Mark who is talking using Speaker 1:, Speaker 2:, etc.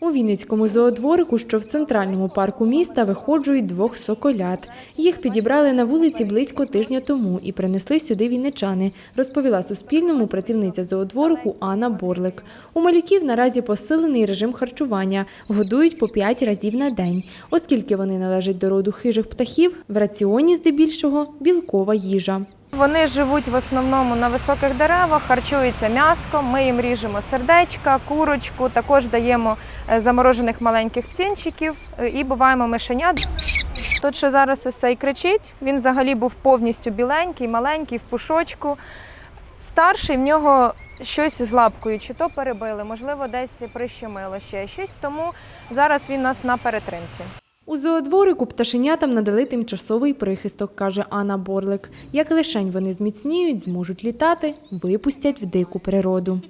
Speaker 1: У Вінницькому зоодворику, що в центральному парку міста, виходжують двох соколят. Їх підібрали на вулиці близько тижня тому і принесли сюди вінничани, розповіла Суспільному працівниця зоодворику Анна Борлик. У малюків наразі посилений режим харчування, годують по 5 разів на день. Оскільки вони належать до роду хижих птахів, в раціоні здебільшого білкова їжа.
Speaker 2: Вони живуть в основному на високих деревах, харчуються м'яском. Ми їм ріжемо сердечка, курочку, також даємо заморожених маленьких птінчиків е, і буваємо мишенят. Тут що зараз ось цей кричить, він взагалі був повністю біленький, маленький, в пушочку. Старший в нього щось з лапкою, чи то перебили, можливо, десь прищемило ще щось, тому зараз він нас на перетримці.
Speaker 1: У зоодворику пташенятам надали тимчасовий прихисток, каже Анна Борлик. Як лишень вони зміцніють, зможуть літати, випустять в дику природу.